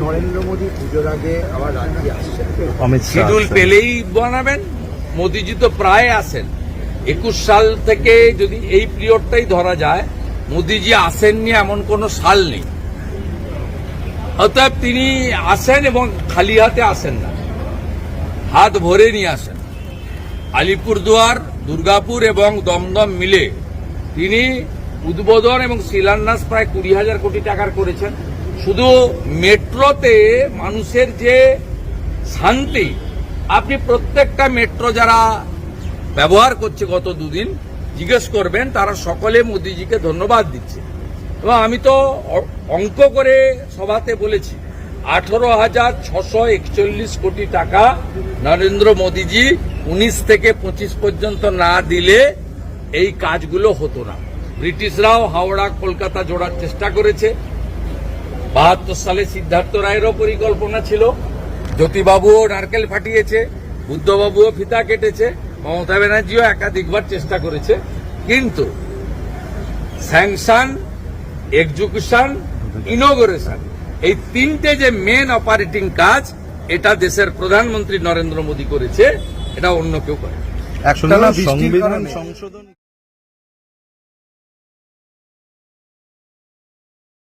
নরেন্দ্র মোদী পুজোর আগে আবার রাজ্যে আসছেন। অমিত শিডিউল পেলেই বানাবেন। মোদিজি তো প্রায় আসেন একুশ সাল থেকে যদি এই পিরিয়ডটাই ধরা যায় মোদিজি আসেননি এমন কোনো সাল নেই। অতএব তিনি আসেন এবং খালি হাতে আসেন না। হাত ভরে নিয়ে আসেন। আলিপুরদুয়ার দুর্গাপুর এবং দমদম মিলে তিনি উদ্বোধন এবং শিলান্যাস প্রায় কুড়ি হাজার কোটি টাকার করেছেন। শুধু মেট্রোতে মানুষের যে শান্তি, আপনি প্রত্যেকটা মেট্রো যারা ব্যবহার করছে গত দুদিন, জিজ্ঞেস করবেন, তারা সকলে মোদিজিকে ধন্যবাদ দিচ্ছে। এবং আমি তো অঙ্ক করে সভাতে বলেছি, আঠারো হাজার ছশো একচল্লিশ কোটি টাকা নরেন্দ্র মোদীজি উনিশ থেকে পঁচিশ পর্যন্ত না দিলে এই কাজগুলো হতো না। ব্রিটিশরাও হাওড়া, কলকাতা জোড়ার চেষ্টা করেছে। বাহাত্তর সালে সিদ্ধার্থ রায়েরও পরিকল্পনা ছিল। জ্যোতিবাবুও নারকেল ফাটিয়েছে বুদ্ধবাবুও ফিতা কেটেছে মমতা ব্যানার্জিও একাধিকবার চেষ্টা করেছে। কিন্তু স্যাংশন এক্সিকিউশন ইনোগ্রেশন এই তিনটে যে মেন অপারেটিং কাজ এটা দেশের প্রধানমন্ত্রী নরেন্দ্র মোদী করেছে এটা অন্য কেউ করে সংশোধন